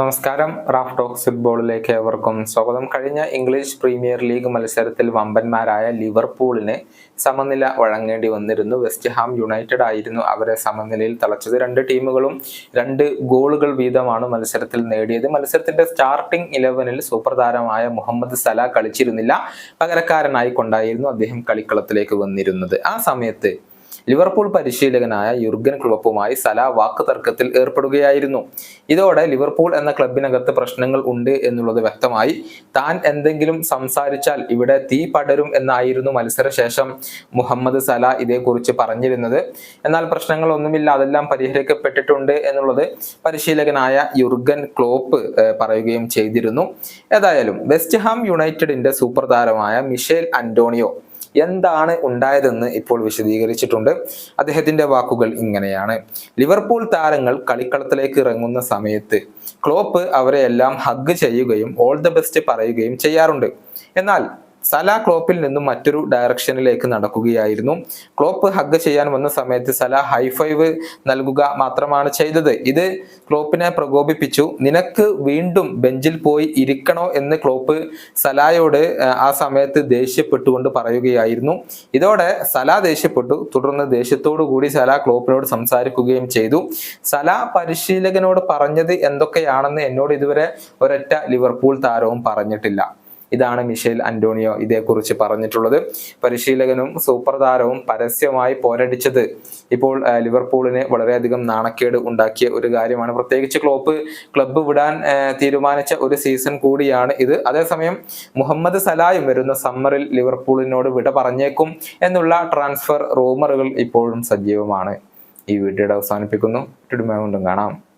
നമസ്കാരം. Raf talks ഫുട്ബോളിലേക്ക് ഏവർക്കും സ്വാഗതം. കഴിഞ്ഞ ഇംഗ്ലീഷ് പ്രീമിയർ ലീഗ് മത്സരത്തിൽ വമ്പന്മാരായ ലിവർപൂളിനെ സമനില വഴങ്ങേണ്ടി വന്നിരുന്നു. വെസ്റ്റ് ഹാം യുണൈറ്റഡ് ആയിരുന്നു അവരെ സമനിലയിൽ തളച്ചത്. രണ്ട് ടീമുകളും രണ്ട് ഗോളുകൾ വീതമാണ് മത്സരത്തിൽ നേടിയത്. മത്സരത്തിന്റെ സ്റ്റാർട്ടിംഗ് ഇലവനിൽ സൂപ്പർ താരമായ മുഹമ്മദ് സല കളിച്ചിരുന്നില്ല. പകരക്കാരനായി കൊണ്ടായിരുന്നു അദ്ദേഹം കളിക്കളത്തിലേക്ക് വന്നിരുന്നത്. ആ സമയത്ത് ലിവർപൂൾ പരിശീലകനായ യുർഗൻ ക്ലോപ്പുമായി സല വാക്ക് തർക്കത്തിൽ ഏർപ്പെടുകയായിരുന്നു. ഇതോടെ ലിവർപൂൾ എന്ന ക്ലബിനകത്ത് പ്രശ്നങ്ങൾ ഉണ്ട് എന്നുള്ളത് വ്യക്തമായി. താൻ എന്തെങ്കിലും സംസാരിച്ചാൽ ഇവിടെ തീ പടരും എന്നായിരുന്നു മത്സരശേഷം മുഹമ്മദ് സല ഇതേക്കുറിച്ച് പറഞ്ഞിരുന്നത്. എന്നാൽ പ്രശ്നങ്ങൾ ഒന്നുമില്ല അതെല്ലാം പരിഹരിക്കപ്പെട്ടിട്ടുണ്ട് എന്നുള്ളത് പരിശീലകനായ യുർഗൻ ക്ലോപ്പ് പറയുകയും ചെയ്തിരുന്നു. ഏതായാലും വെസ്റ്റ് ഹാം യുണൈറ്റഡിന്റെ സൂപ്പർ താരമായ മിഷേൽ അന്റോണിയോ എന്താണ് ഉണ്ടായതെന്ന് ഇപ്പോൾ വിശദീകരിച്ചിട്ടുണ്ട്. അദ്ദേഹത്തിന്റെ വാക്കുകൾ ഇങ്ങനെയാണ്. ലിവർപൂൾ താരങ്ങൾ കളിക്കളത്തിലേക്ക് ഇറങ്ങുന്ന സമയത്ത് ക്ലോപ്പ് അവരെ എല്ലാം ഹഗ് ചെയ്യുകയും ഓൾ ദ ബെസ്റ്റ് പറയുകയും ചെയ്യാറുണ്ട്. എന്നാൽ സല ക്ലോപ്പിൽ നിന്നും മറ്റൊരു ഡയറക്ഷനിലേക്ക് നടക്കുകയായിരുന്നു. ക്ലോപ്പ് ഹഗ് ചെയ്യാൻ വന്ന സമയത്ത് സല ഹൈഫൈവ് നൽകുക മാത്രമാണ് ചെയ്തത്. ഇത് ക്ലോപ്പിനെ പ്രകോപിപ്പിച്ചു. നിനക്ക് വീണ്ടും ബെഞ്ചിൽ പോയി ഇരിക്കണോ എന്ന് ക്ലോപ്പ് സലായോട് ആ, ആ സമയത്ത് ദേഷ്യപ്പെട്ടുകൊണ്ട് പറയുകയായിരുന്നു. ഇതോടെ സല ദേഷ്യപ്പെട്ടു. തുടർന്ന് ദേഷ്യത്തോടു കൂടി സല ക്ലോപ്പിനോട് സംസാരിക്കുകയും ചെയ്തു. സല പരിശീലകനോട് പറഞ്ഞത് എന്തൊക്കെയാണെന്ന് എന്നോട് ഇതുവരെ ഒരൊറ്റ ലിവർപൂൾ താരവും പറഞ്ഞിട്ടില്ല. ഇതാണ് മിഷേൽ അന്റോണിയോ ഇതേക്കുറിച്ച് പറഞ്ഞിട്ടുള്ളത്. പരിശീലകനും സൂപ്പർ താരവും പരസ്യമായി പോരടിച്ചത് ഇപ്പോൾ ലിവർപൂളിന് വളരെയധികം നാണക്കേട് ഉണ്ടാക്കിയ ഒരു കാര്യമാണ്. പ്രത്യേകിച്ച് ക്ലോപ്പ് ക്ലബ്ബ് വിടാൻ തീരുമാനിച്ച ഒരു സീസൺ കൂടിയാണ് ഇത്. അതേസമയം മുഹമ്മദ് സലായും വരുന്ന സമ്മറിൽ ലിവർപൂളിനോട് വിട പറഞ്ഞേക്കും എന്നുള്ള ട്രാൻസ്ഫർ റൂമറുകൾ ഇപ്പോഴും സജീവമാണ്. ഈ വീഡിയോയുടെ അവസാനിപ്പിക്കുന്നു. കൊണ്ടും കാണാം.